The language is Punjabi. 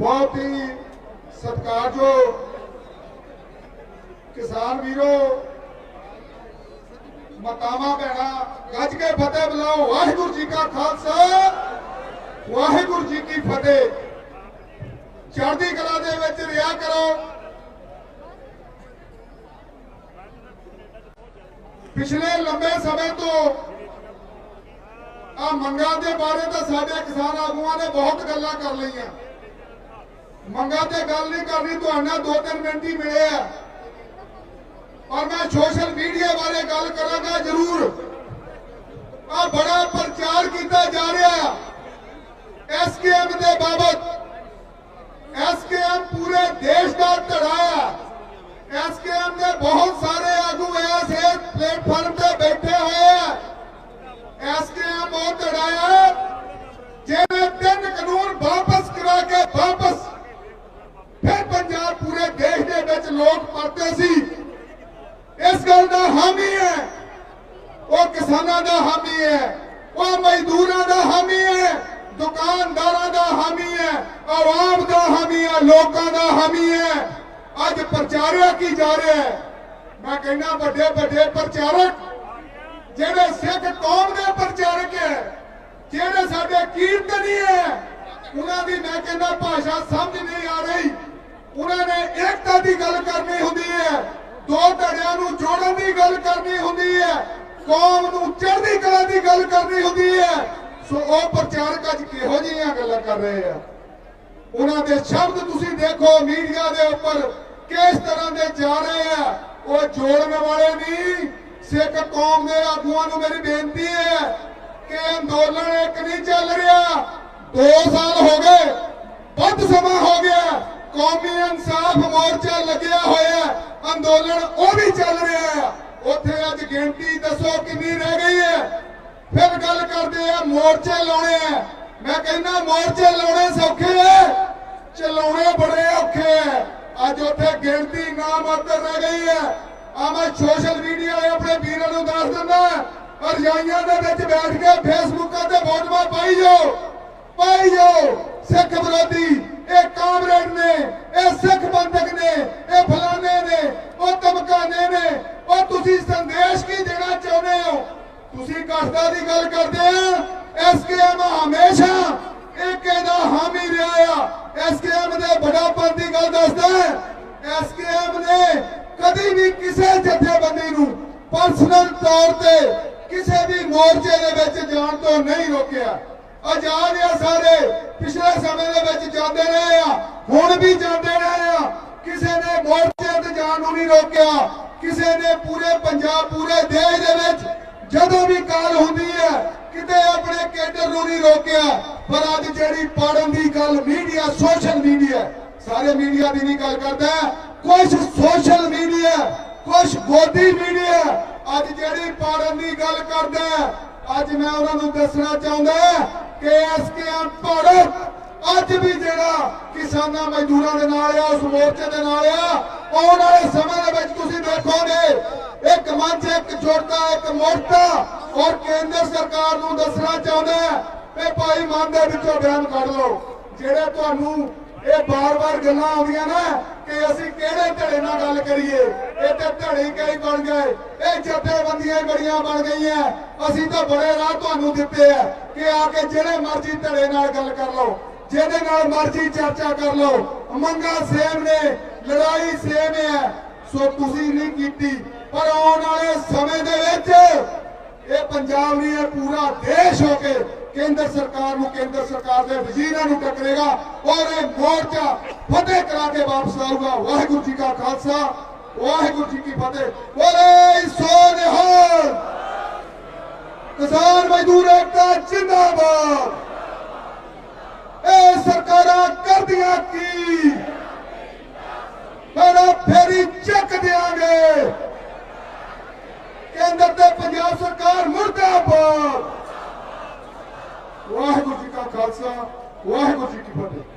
ਬਹੁਤ ਹੀ ਸਤਿਕਾਰਯੋਗ ਕਿਸਾਨ ਵੀਰੋ ਮਤਾਵਾ ਭੈਣਾ, ਗੱਜ ਕੇ ਫਤਿਹ ਬੁਲਾਓ। ਵਾਹਿਗੁਰੂ ਜੀ ਕਾ ਖਾਲਸਾ, ਵਾਹਿਗੁਰੂ ਜੀ ਕੀ ਫਤਿਹ। ਚੜ੍ਹਦੀ ਕਲਾ ਦੇ ਵਿੱਚ ਰਿਹਾ ਕਰੋ। ਪਿਛਲੇ ਲੰਬੇ ਸਮੇਂ ਤੋਂ ਆ ਮੰਗਾਂ ਦੇ ਬਾਰੇ ਤਾਂ ਸਾਡੇ ਕਿਸਾਨ ਆਗੂਆਂ ਨੇ ਬਹੁਤ ਗੱਲਾਂ ਕਰ ਲਈਆਂ। ਮੰਗਾਂ ਤੇ ਗੱਲ ਨਹੀਂ ਕਰਨੀ, ਤੁਹਾਡਾ ਦੋ ਤਿੰਨ ਮਿੰਟ ਹੀ ਮਿਲੇ ਆ। ਪਰ ਮੈਂ ਸੋਸ਼ਲ ਮੀਡੀਆ ਬਾਰੇ ਗੱਲ ਕਰਾਂਗਾ ਜ਼ਰੂਰ। ਆ ਬੜਾ ਪ੍ਰਚਾਰ ਕੀਤਾ ਜਾ ਰਿਹਾ। ਐਸਕੇਐਮ ਦੇ ਬਾਬਤ ਲੋਕ ਪਰਤੇ ਸੀ। ਇਸ ਗੱਲ ਦਾ ਹਾਮੀ ਹੈ। ਉਹ ਕਿਸਾਨਾਂ ਦਾ ਹਾਮੀ ਹੈ। ਉਹ ਮਜ਼ਦੂਰਾਂ ਦਾ ਹਾਮੀ ਹੈ। ਦੁਕਾਨਦਾਰਾਂ ਦਾ ਹਾਮੀ ਹੈ। ਆਵਾਮ ਦਾ ਹਾਮੀ ਹੈ। ਲੋਕਾਂ ਦਾ ਹਾਮੀ ਹੈ। ਅੱਜ ਪ੍ਰਚਾਰਿਆ ਕੀ ਜਾ ਰਿਹਾ ਹੈ? ਮੈਂ ਕਹਿੰਦਾ ਵੱਡੇ ਵੱਡੇ ਪ੍ਰਚਾਰਕ, ਜਿਹੜੇ ਸਿੱਖ ਕੌਮ ਦੇ ਪ੍ਰਚਾਰਕ ਹੈ, ਜਿਹੜੇ ਸਾਡੇ ਕੀਰਤਨੀ ਹੈ, ਉਹਨਾਂ ਦੀ ਮੈਂ ਕਹਿੰਦਾ ਭਾਸ਼ਾ ਸਮਝ ਨਹੀਂ ਆ ਰਹੀ। ਉਹਨਾਂ ਨੇ ਏਕਤਾ ਦੀ ਗੱਲ ਕਰਨੀ ਹੁੰਦੀ ਹੈ। ਦੋ ਧੜਿਆਂ ਨੂੰ ਜੋੜਨ ਦੀ ਗੱਲ ਕਰਨੀ ਹੁੰਦੀ ਹੈ। ਕੌਮ ਨੂੰ ਚੜ੍ਹਦੀ ਕਲਾ ਦੀ ਗੱਲ ਕਰਨੀ ਹੁੰਦੀ ਹੈ। ਸੋ ਉਹ ਪ੍ਰਚਾਰਕ ਅੱਜ ਕਿਹੋ ਜਿਹੀਆਂ ਗੱਲਾਂ ਕਰ ਰਹੇ ਆ? ਉਹਨਾਂ ਦੇ ਸ਼ਬਦ ਤੁਸੀਂ ਦੇਖੋ ਮੀਡੀਆ ਦੇ ਉੱਪਰ ਕਿਸ ਤਰ੍ਹਾਂ ਦੇ ਜਾ ਰਹੇ ਆ? ਉਹ ਜੋੜਨ ਵਾਲੇ ਨਹੀਂ ਸਿੱਖ ਕੌਮ ਦੇ ਆਗੂਆਂ ਨੂੰ ਮੇਰੀ ਬੇਨਤੀ ਹੈ ਕਿ ਅੰਦੋਲਨ ਇੱਕ ਨਹੀਂ ਚੱਲ ਰਿਹਾ। 2 ਸਾਲ ਹੋ ਗਏ, ਵੱਧ ਸਮਾਂ ਹੋ ਗਿਆ। ਕੌਮੀ ਇਨਸਾਫ ਮੋਰਚਾ ਲੱਗਿਆ ਹੋਇਆ ਅੰਦੋਲਨ ਉਹ ਵੀ ਚੱਲ ਰਿਹਾ ਹੈ। ਉੱਥੇ ਅੱਜ ਗਿਣਤੀ ਦੱਸੋ ਕਿੰਨੀ ਰਹਿ ਗਈ ਹੈ। ਫਿਰ ਗੱਲ ਕਰਦੇ ਆ ਮੋਰਚੇ ਲਾਉਣੇ ਆ ਮੈਂ ਕਹਿੰਦਾ ਮੋਰਚੇ ਲਾਉਣੇ ਸੌਖੇ ਆ ਚਲਾਉਣੇ ਬੜੇ ਔਖੇ ਆ ਅੱਜ ਉੱਥੇ ਗਿਣਤੀ ਨਾ ਮਾਤਰ ਰਹਿ ਗਈ ਹੈ। ਆ ਮੈਂ ਸੋਸ਼ਲ ਮੀਡੀਆ ਵਾਲੇ ਆਪਣੇ ਵੀਰਾਂ ਨੂੰ ਦੱਸ ਦਿੰਦਾ ਰਜਾਈਆਂ ਦੇ ਵਿੱਚ ਬੈਠ ਕੇ ਫੇਸਬੁੱਕਾਂ ਤੇ ਫੋਟੋਆਂ ਪਾਈ ਜਾਓ ਪਾਈ ਜਾਓ। ਸਿੱਖ ਵਿਰੋਧੀ, ਇਹ ਕਾਮਰੇਡ ਨੇ ਇਹ ਸਿੱਖ ਬੰਦਕ ਨੇ ਇਹ ਫਲਾਣੇ ਨੇ ਉਹ ਧਮਕਾਣੇ ਨੇ ਉਹ ਤੁਸੀਂ ਸੰਦੇਸ਼ ਕੀ ਦੇਣਾ ਚਾਹੁੰਦੇ ਹੋ ਤੁਸੀਂ ਕਸ਼ਤਾ ਦੀ ਗੱਲ ਕਰਦੇ ਆ। ਐਸਕੇਐਮ ਹਮੇਸ਼ਾ ਇੱਕ ਇਹਦਾ ਹਾਮੀ ਰਿਹਾ ਆ। ਐਸਕੇਐਮ ਦੇ ਬੜਾਪਨ ਦੀ ਗੱਲ ਦੱਸਦਾ ਐਸਕੇਐਮ ਨੇ ਕਦੀ ਵੀ ਕਿਸੇ ਜਥੇਬੰਦੀ ਨੂੰ ਪਰਸਨਲ ਤੌਰ ਤੇ ਕਿਸੇ ਵੀ ਮੋਰਚੇ ਦੇ ਵਿੱਚ ਜਾਣ ਤੋਂ ਨਹੀਂ ਰੋਕਿਆ। ਆਜ਼ਾਦ ਆ ਸਾਰੇ। ਪਿਛਲੇ ਸਮੇਂ ਦੇ ਵਿੱਚ ਜਾਂਦੇ ਰਹੇ ਆ। ਹੁਣ ਵੀ ਜਾਂਦੇ ਰਹੇ ਆ। ਕਿਸੇ ਨੇ ਮੋਰਚੇ ਤੇ ਜਾਣ ਨੂੰ ਨਹੀਂ ਰੋਕਿਆ। ਕਿਸੇ ਨੇ ਪੂਰੇ ਪੰਜਾਬ, ਪੂਰੇ ਦੇਸ਼ ਜਦੋਂ ਵੀ ਕਾਲ ਹੁੰਦੀ ਹੈ, ਕਿਤੇ ਆਪਣੇ ਕੇਡਰ ਨੂੰ ਨਹੀਂ ਰੋਕਿਆ, ਪਰ ਅੱਜ ਜਿਹੜੀ ਪਾੜਨ ਦੀ ਗੱਲ ਮੀਡੀਆ ਸੋਸ਼ਲ ਮੀਡੀਆ ਸਾਰੇ ਮੀਡੀਆ ਦੀ ਨਹੀਂ ਗੱਲ ਕਰਦਾ। ਕੁਝ ਸੋਸ਼ਲ ਮੀਡੀਆ ਕੁਝ ਗੋਦੀ ਮੀਡੀਆ ਅੱਜ ਜਿਹੜੀ ਪਾੜਨ ਦੀ ਗੱਲ ਕਰਦਾ ਅੱਜ ਮੈਂ ਉਹਨਾਂ ਨੂੰ ਦੱਸਣਾ ਚਾਹੁੰਦਾ ਕਿ ਐਸਕੇਐਮ ਪਾੜੋ ਅੱਜ ਵੀ ਜਿਹੜਾ ਕਿਸਾਨਾਂ ਮਜ਼ਦੂਰਾਂ ਦੇ ਨਾਲ ਆ, ਉਸ ਮੋਰਚੇ ਦੇ ਨਾਲ ਆ, ਆਉਣ ਵਾਲੇ ਸਮੇਂ ਦੇ ਵਿੱਚ ਤੁਸੀਂ ਦੇਖੋਗੇ, ਇੱਕ ਮੰਚ, ਇੱਕ ਜੋੜਤਾ, ਇੱਕ ਮੋਰਚਾ, ਔਰ ਕੇਂਦਰ ਸਰਕਾਰ ਨੂੰ ਦੱਸਣਾ ਚਾਹੁੰਦਾ ਕਿ ਭਾਈ ਮਨ ਦੇ ਵਿੱਚੋਂ ਬਿਆਨ ਕੱਢ ਲਓ। ਜਿਹੜੇ ਤੁਹਾਨੂੰ ਇਹ ਬਾਰ-ਬਾਰ ਗੱਲਾਂ ਆਉਂਦੀਆਂ ਨਾ ਕਿ ਅਸੀਂ ਕਿਹੜੇ ਧੜੇ ਨਾਲ ਗੱਲ ਕਰੀਏ, ਇਹ ਤੇ ਧੜੇ ਕਈ ਬਣ ਗਏ, ਇਹ ਜਥੇਬੰਦੀਆਂ ਹੀ ਬੜੀਆਂ ਬਣ ਗਈਆਂ, ਅਸੀਂ ਤਾਂ ਬੜੇ ਰਾਹ ਤੁਹਾਨੂੰ ਦਿੱਤੇ ਆ ਕਿ ਆ ਕੇ ਜਿਹੜੇ ਮਰਜ਼ੀ ਧੜੇ ਨਾਲ ਗੱਲ ਕਰ ਲਓ। ਜਿਹਦੇ ਨਾਲ ਮਰਜ਼ੀ ਚਰਚਾ ਕਰ ਲਓ। ਮੰਗਾ ਸੇਮ ਨੇ, ਲੜਾਈ ਸੇਮ ਹੈ, ਸੋ ਤੁਸੀਂ ਨਹੀਂ ਕੀਤੀ। ਪਰ ਆਉਣ ਵਾਲੇ ਸਮੇਂ ਦੇ ਵਿੱਚ ਇਹ ਪੰਜਾਬ ਨਹੀਂ ਇਹ ਪੂਰਾ ਦੇਸ਼ ਹੋ ਕੇ ਕੇਂਦਰ ਸਰਕਾਰ ਨੂੰ ਕੇਂਦਰ ਸਰਕਾਰ ਦੇ ਵਜ਼ੀਰਾਂ ਨੂੰ ਟੱਕਰੇਗਾ ਔਰ ਇਹ ਮੋਰਚਾ ਫਤਿਹ ਕਰਾ ਕੇ ਵਾਪਸ ਆਊਗਾ। ਵਾਹਿਗੁਰੂ ਜੀ ਕਾ ਖਾਲਸਾ, ਵਾਹਿਗੁਰੂ ਜੀ ਕੀ ਫਤਿਹ। ਬੋਲੇ ਸੋ ਕਿਸਾਨ ਮਜ਼ਦੂਰ ਏਕਤਾ ਜਿੰਦਾਬਾਦ। ਇਹ ਸਰਕਾਰਾਂ ਕਰਦੀਆਂ ਕੀ? ਮੇਰਾ ਫੇਰੀ ਚੱਕ ਦਿਆਂਗੇ। ਕੇਂਦਰ ਤੇ ਪੰਜਾਬ ਸਰਕਾਰ ਮੁਰਦਾਬਾਦ। ਵਾਹਿਗੁਰੂ ਜੀ ਕਾ ਖਾਲਸਾ, ਵਾਹਿਗੁਰੂ ਜੀ ਕੀ ਫਤਿਹ।